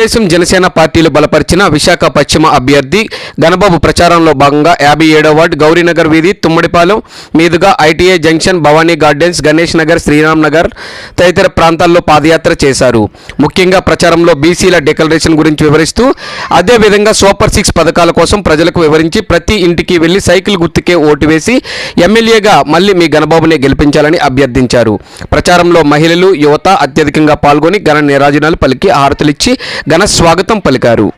తెలుగుదేశం జనసేన పార్టీలు బలపరిచిన విశాఖ పశ్చిమ అభ్యర్థి ఘనబాబు ప్రచారంలో భాగంగా యాభై ఏడో వార్డు గౌరీనగర్ వీధి తుమ్మడిపాలెం మీదుగా ITI junction Bhavani Gardens Ganesh Nagar Sriram Nagar తదితర ప్రాంతాల్లో పాదయాత్ర చేశారు. ముఖ్యంగా ప్రచారంలో బీసీల డిక్లరేషన్ గురించి వివరిస్తూ అదేవిధంగా సూపర్ సిక్స్ పథకాల కోసం ప్రజలకు వివరించి ప్రతి ఇంటికి వెళ్ళి సైకిల్ గుర్తుకే ఓటు వేసి ఎమ్మెల్యేగా మళ్ళీ మీ ఘనబాబునే గెలిపించాలని అభ్యర్థించారు. ప్రచారంలో మహిళలు యువత అత్యధికంగా పాల్గొని ఘన నిరాజనాలు పలికి హారతులిచ్చి ఘన స్వాగతం పలికారు.